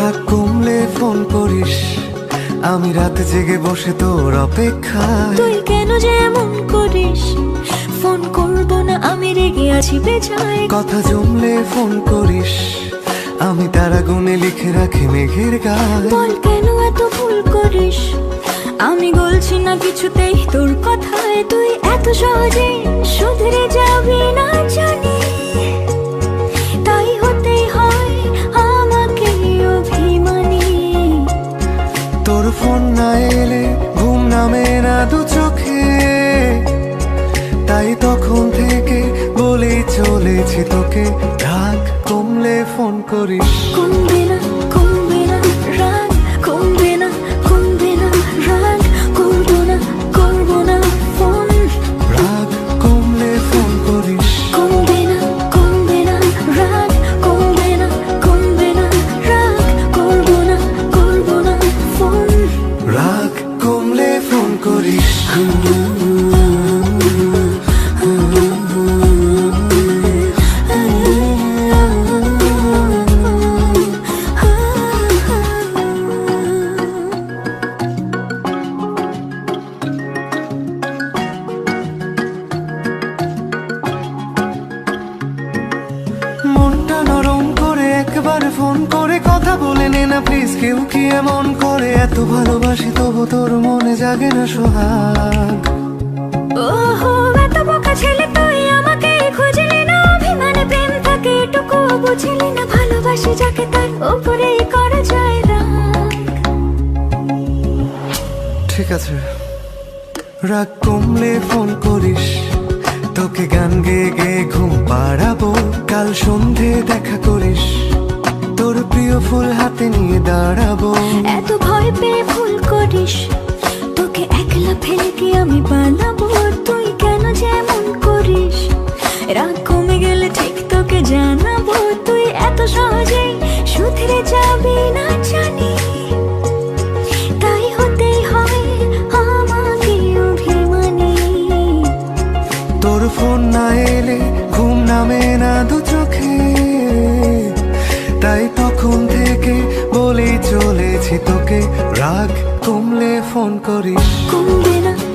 রাগ কমলে ফোন করিস। আমি রাত জেগে বসে তোর অপেক্ষায়। তুই কেন যে এমন করিস? ফোন করব না আমি রেগে আছি বেজায় কথা জমলে ফোন করিস। আমি তারা গুনে লিখে রাখি মেঘের গায়। বল কেন এত ভুল করিস? আমি বলছি না কিছুতেই তোর কথায়। তুই এত সহজে শুধরে যাবি না। দু চোখে। তাই তখন থেকে বলেই চলেছি তোকে। ঢাক কমলে ফোন করিস। কমবে একবার ফোন করে কথা বলে নে না প্লিজ কেউ কি এমন করে? এত ভালোবাসি তবু তোর মনে জাগে না সোহাগ। ওহো এত বোকা ছেলে তুই আমাকে খুঁজলি না। অভিমানে প্রেম থাকে এটুকু বুঝলি না। ভালোবাসি যাকে তার উপরেই করা যায় রাগ। ঠিক আছে। রাগ কমলে ফোন করিস। তোকে গান গেয়ে গেয়ে ঘুম পাড়াবো। কাল সন্ধে দেখা করিস। হাতে নিয়ে দাঁড়াবো। এত ভয় পেয়ে ভুল করিস। তোকে একলা ফেলে কি আমি পালাবো তুই কেন যেমন করিস? রাগ কমে গেলে ঠিক তোকে জানাব। তুই এত সহজেই শুধরে যাবি না জানি। তাই হতেই হয় আমাকে অভিমানী। তোর ফোন না এলে ঘুম নামে রাগ কমলে ফোন করিস। কমবে না